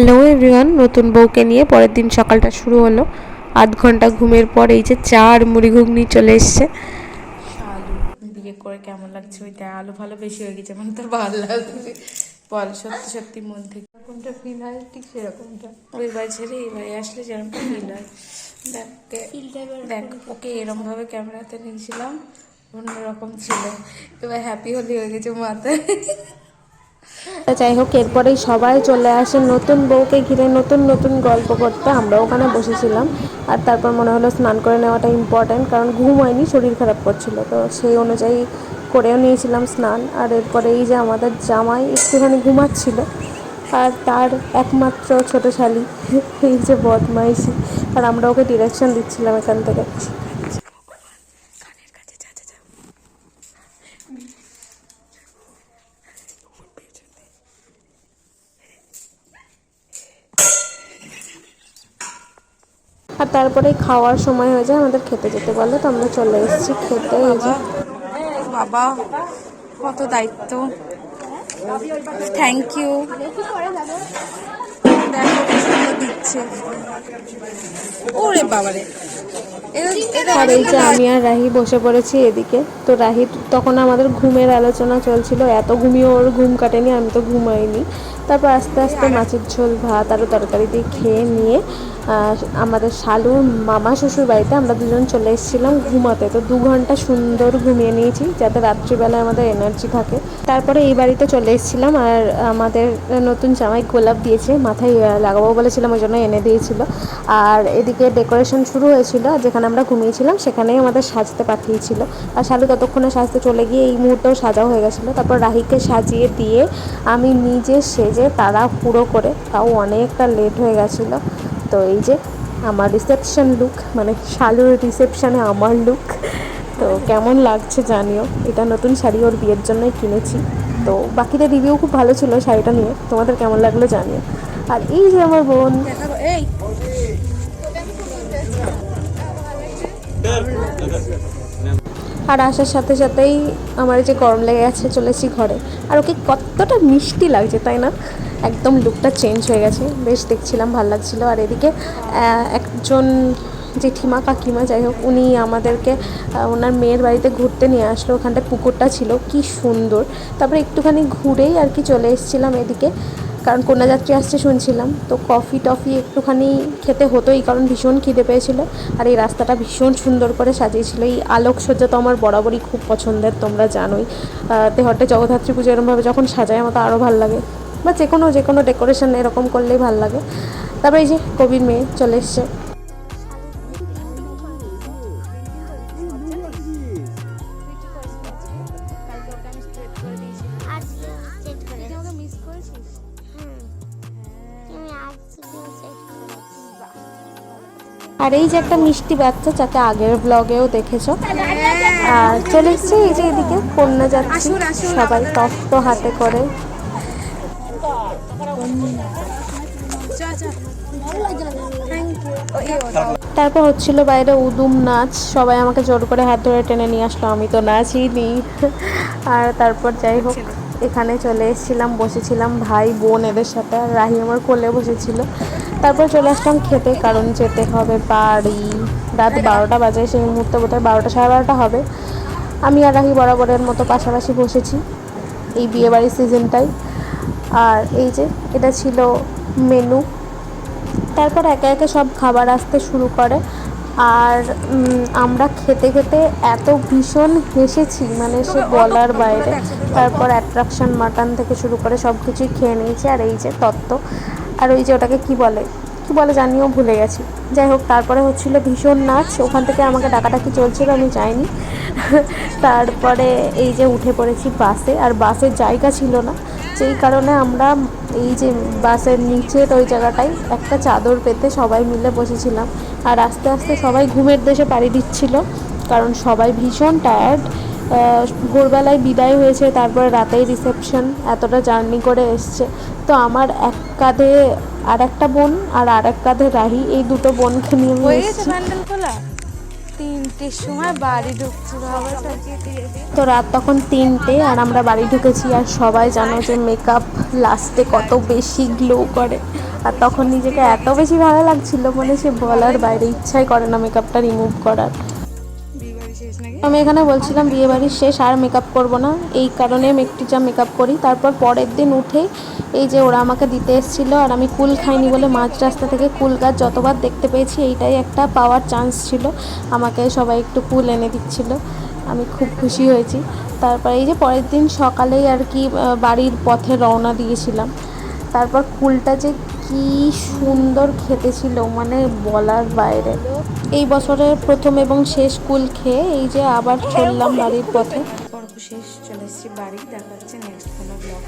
Hello everyone নতুন বউকে নিয়ে পরের দিন সকালটা শুরু হলো। আধ ঘণ্টা ঘুমের পর এই যে চা আর মুড়ি ঘুগনি চলে এসছে। আলু বিয়ে করে কেমন লাগছে ওইটা? আলু ভালো বেশি হয়ে গেছে মানে তোর ভালো লাগছে। বল সত্যি সত্যি মন থেকে কোনটা ফিল হয়? ঠিক সেরকমটা। ওই বাড়ি ছেড়ে এই বাড়ি আসলে যেরকমটা ফিল হয়। দেখ দেখ ওকে এরম ভাবে ক্যামেরাতে নিয়েছিলাম অন্যরকম ছিল। এবার হ্যাপি হলি হয়ে গেছে মাথায়। তা যাই হোক, এরপরেই সবাই চলে আসে নতুন বউকে ঘিরে নতুন নতুন গল্প করতে। আমরা ওখানে বসেছিলাম আর তারপর মনে হলো স্নান করে নেওয়াটা ইম্পর্ট্যান্ট কারণ ঘুম হয়নি, শরীর খারাপ করছিল। তো সেই অনুযায়ী করেও নিয়েছিলাম স্নান আর এরপরে এই যে আমাদের জামাই একটুখানি ঘুমাচ্ছিল আর তার একমাত্র ছোটো শালি, এই যে বদমাইশি। আর আমরা ওকে ডিরেকশন দিচ্ছিলাম এখান থেকে। আর তারপরে খাওয়ার সময় হয়ে যায়, আমাদের খেতে যেতে বলে, তো আমরা চলে এসেছি খেতে বাবা, কত দায়িত্ব। থ্যাংক ইউ দেখো দিচ্ছে। ওরে বাবারে। আর এই যে আমি আর রাহি বসে পড়েছি এদিকে। তো রাহি তখন আমাদের ঘুমের আলোচনা চলছিল এত ঘুমিয়ে ওর ঘুম কাটেনি আমি তো ঘুমাইনি। তারপর আস্তে আস্তে মাছের ঝোল ভাত আরও তরকারি দিয়ে খেয়ে নিয়ে আমাদের শালুর মামা শ্বশুর বাড়িতে আমরা দুজন চলে এসেছিলাম ঘুমাতে। তো দু ঘণ্টা সুন্দর ঘুমিয়ে নিয়েছি যাতে রাত্রিবেলায় আমাদের এনার্জি থাকে। তারপরে এই বাড়িতে চলে এসেছিলাম আর আমাদের নতুন জামাই গোলাপ দিয়েছে, মাথায় লাগাবো বলেছিলাম, ওই জন্য এনে দিয়েছিল। আর এদিকে ডেকোরেশন শুরু হয়েছিল, যেখানে আমরা ঘুমিয়েছিলাম সেখানেই আমাদের সাজতে পাঠিয়েছিল। আর শালু ততক্ষণে সাজতে চলে গিয়ে এই মুহূর্তেও সাজাও হয়ে গেছিল। তারপর রাহিকে সাজিয়ে দিয়ে আমি নিজে সেজে তারা পুরো করে, তাও অনেকটা লেট হয়ে গেছিল। তো এই যে আমার রিসেপশন লুক মানে শালুর রিসেপশানে আমার লুক তো কেমন লাগছে জানিও। এটা নতুন শাড়ি ওর বিয়ের জন্যই কিনেছি। তো বাকিদের রিভিউ খুব ভালো ছিল শাড়িটা নিয়ে। তোমাদের কেমন লাগল জানিও। আর এই যে আমার বোন। এই আর আসার সাথে সাথেই আমার যে গরম লেগে গেছে, চলেছি ঘরে। আর ওকে কতটা মিষ্টি লাগছে, তাই না? একদম লুকটা চেঞ্জ হয়ে গেছে। বেশ দেখছিলাম, ভালো লাগছিল। আর এদিকে একজন জেঠিমা কাকিমা যাই হোক উনি আমাদেরকে ওনার মেয়ের বাড়িতে ঘুরতে নিয়ে আসলো। ওখানটায় পুকুরটা ছিল কি সুন্দর। তারপরে একটুখানি ঘুরেই আর কি চলে এসেছিলাম এদিকে। কারণ কন্যাযাত্রী আসছে শুনছিলাম তো কফি টফি একটুখানি খেতে হতোই কারণ ভীষণ খিদে পেয়েছিল। আর এই রাস্তাটা ভীষণ সুন্দর করে সাজিয়েছিল। এই আলোকসজ্জা তো আমার বরাবরই খুব পছন্দের তোমরা জানোই। আহ, তেহট্টে জগদ্ধাত্রী পুজো এরমভাবে যখন সাজায় আমার তো আরও ভালো লাগে। বা যে কোনো যে কোনো ডেকোরেশন এরকম করলেই ভালো লাগে। তারপরে এই যে কবির মেয়ে চলে এসছে। আর এই যে একটা মিষ্টি বাচ্চা যাকে আগের ব্লগেও দেখেছ, আর চলে এসছে এই যে এদিকে, কন্যা যাচ্ছি, সবাই তত্ত্ব হাতে করে। তারপর হচ্ছিল বাইরে উদুম নাচ, সবাই আমাকে জোর করে হাত ধরে টেনে নিয়ে আসলো, আমি তো নাচই নি আর তারপর যাই হোক। এখানে চলে এসেছিলাম, বসেছিলাম ভাই, বোন এদের সাথে, আর রাহি আমার কোলে বসেছিল। তারপর চলে আসলাম খেতে, কারণ যেতে হবে বাড়ি। রাত বারোটা বাজে, সেই মুহূর্তে বোধহয় বারোটা, সাড়ে বারোটা হবে। আমি আর রাহি বরাবরের মতো পাশাপাশি বসেছি, এই বিয়েবাড়ির সিজনটাই। আর এই যে, এটা ছিল মেনু। তারপর একে একে সব খাবার আসতে শুরু করে। আর আমরা খেতে খেতে এত ভীষণ হেসেছি মানে সে বলার বাইরে। তারপর অ্যাট্রাকশন মাটন থেকে শুরু করে সব কিছুই খেয়ে নিয়েছি আর এই যে তত্ত্ব। আর ওই যে ওটাকে কি বলে? কি বলে জানিও ভুলে গেছি। যাই হোক তারপরে হচ্ছিল ভীষণ নাচ। ওখান থেকে আমাকে ডাকাডাকি চলছিল আমি যাইনি। তারপরে এই যে উঠে পড়েছি বাসে আর বাসের জায়গা ছিল না। যেই কারণে আমরা এই যে বাসের নিচের ওই জায়গাটায় একটা চাদর পেতে সবাই মিলে বসেছিলাম। আর আস্তে আস্তে সবাই ঘুমের দেশে পাড়ি দিচ্ছিল কারণ সবাই ভীষণ টায়ার্ড ভোরবেলায় বিদায় হয়েছে তারপরে রাতেই রিসেপশন এতটা জার্নি করে এসছে। তো আমার এক কাঁধে আর একটা বোন আর আর এক কাঁধে রাহি এই দুটো বোনকে নিয়ে এসেছি তিনটের সময় বাড়ি ঢুকছে, বাবা তো রাত তখন তিনটে আর আমরা বাড়ি ঢুকেছি আর সবাই জানো যে মেকআপ লাস্টে কত বেশি গ্লো করে। আর তখন নিজেকে এত বেশি ভালো লাগছিল মানে সে বলার বাইরে ইচ্ছাই করে না মেকআপটা রিমুভ করার। আমি এখানে বলছিলাম বিয়ে বাড়ির শেষ, আর মেকআপ করব না। এই কারণে আমি একটু যা মেকআপ করি। তারপর পরের দিন উঠে এই যে ওরা আমাকে দিতে এসেছিল, আর আমি কুল খাইনি বলে মাঝ রাস্তা থেকে কুল গাছ যতবার দেখতে পেয়েছি, এইটাই একটা পাওয়ার চান্স ছিল। আমাকে সবাই একটু কুল এনে দিচ্ছিল। আমি খুব খুশি হয়েছি। তারপর এই যে পরের দিন সকালেই আর কি বাড়ির পথে রওনা দিয়েছিলাম। তারপর কুলটা যে কি সুন্দর খেতে ছিল মানে বলার বাইরে। এই বছরের প্রথম এবং শেষ কুল খেয়ে এই যে আবার চললাম বাড়ির পথে। পর্ব শেষ, চলে এসেছি বাড়ি, দেখাচ্ছে নেক্সট কোনো ব্লগ